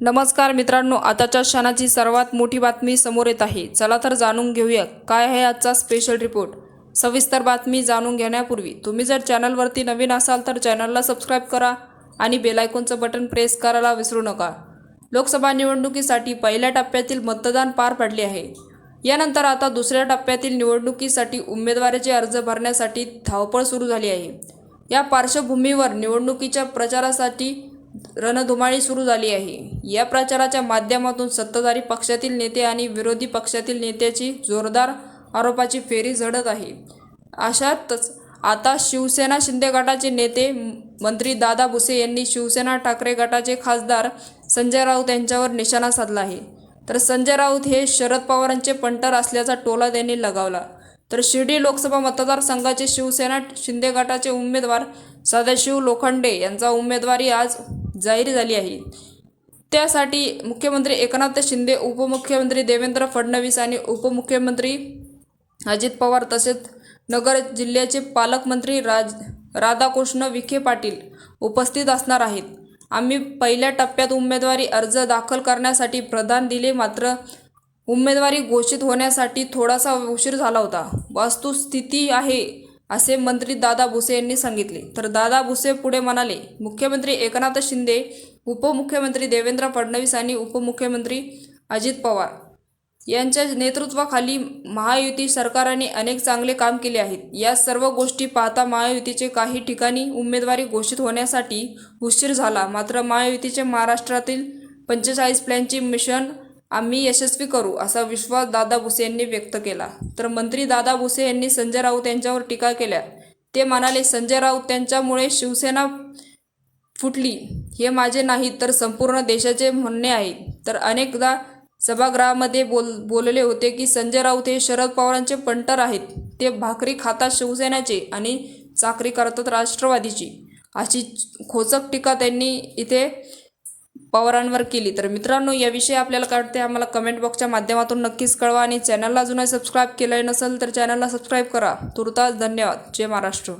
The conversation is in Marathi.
नमस्कार मित्रांनो आताच्या क्षणाची सर्वात मोठी बातमी समोर येत आहे. चला तर जाणून घेऊया काय आहे आजचा स्पेशल रिपोर्ट सविस्तर बातमी जाणून घेण्यापूर्वी तुम्ही जर चॅनलवरती नवीन असाल तर चॅनलला सबस्क्राईब करा आणि बेलायकॉनचं बटन प्रेस करायला विसरू नका. लोकसभा निवडणुकीसाठी पहिल्या टप्प्यातील मतदान पार पडले आहे. यानंतर आता दुसऱ्या टप्प्यातील निवडणुकीसाठी उमेदवाराचे अर्ज भरण्यासाठी धावपळ सुरू झाली आहे. या पार्श्वभूमीवर निवडणुकीच्या प्रचारासाठी रणधुमाळी सुरू झाली आहे. या प्रचाराच्या माध्यमातून सत्ताधारी पक्षातील नेते आणि विरोधी पक्षातील नेत्याची जोरदार आरोपाची फेरी झडत आहे. अशातच आता शिवसेना शिंदे गटाचे नेते मंत्री दादा भुसे यांनी शिवसेना ठाकरे गटाचे खासदार संजय राऊत यांच्यावर निशाणा साधला आहे. तर संजय राऊत हे शरद पवारांचे पंटर असल्याचा टोला त्यांनी लगावला. तर शिर्डी लोकसभा मतदारसंघाचे शिवसेना शिंदे गटाचे उमेदवार सदाशिव लोखंडे यांचा उमेदवारी आज जाहीर झाली आहे. त्यासाठी मुख्यमंत्री एकनाथ शिंदे उपमुख्यमंत्री देवेंद्र फडणवीस आणि उपमुख्यमंत्री अजित पवार तसेच नगर जिल्ह्याचे पालकमंत्री राज राधाकृष्ण विखे पाटील उपस्थित असणार आहेत. आम्ही पहिल्या टप्प्यात उमेदवारी अर्ज दाखल करण्यासाठी प्रदान दिले मात्र उमेदवारी घोषित होण्यासाठी थोडासा उशीर झाला होता. वस्तुस्थिती आहे असे मंत्री दादा भुसे यांनी सांगितले. तर दादा भुसे पुढे म्हणाले मुख्यमंत्री एकनाथ शिंदे उपमुख्यमंत्री देवेंद्र फडणवीस आणि उपमुख्यमंत्री अजित पवार यांच्या नेतृत्वाखाली महायुती सरकारने अनेक चांगले काम केले आहेत. या सर्व गोष्टी पाहता महायुतीचे काही ठिकाणी उमेदवारी घोषित होण्यासाठी उशीर झाला. मात्र महायुतीचे महाराष्ट्रातील पंचेचाळीस प्लॅनचे मिशन आम्ही यशस्वी करू असा विश्वास दादा भुसे यांनी व्यक्त केला. तर मंत्री दादा भुसे यांनी संजय राऊत यांच्यावर टीका केल्या. ते म्हणाले संजय राऊत यांच्यामुळे शिवसेना फुटली. हे माझे नाही तर संपूर्ण देशाचे म्हणणे आहे. तर अनेकदा सभागृहामध्ये बोल बोलले होते की संजय राऊत हे शरद पवारांचे पंटर आहेत. ते भाकरी खातात शिवसेनेचे आणि चाकरी करतात राष्ट्रवादीची. अशी खोचक टीका त्यांनी इथे पवारांवर केली. तर मित्रांनो याविषयी आपल्याला काय वाटते आम्हाला कमेंट बॉक्सच्या माध्यमातून नक्कीच कळवा आणि चॅनलला अजूनही सबस्क्राईब केलं नसेल तर चॅनलला सबस्क्राईब करा. तुर्तास धन्यवाद. जय महाराष्ट्र.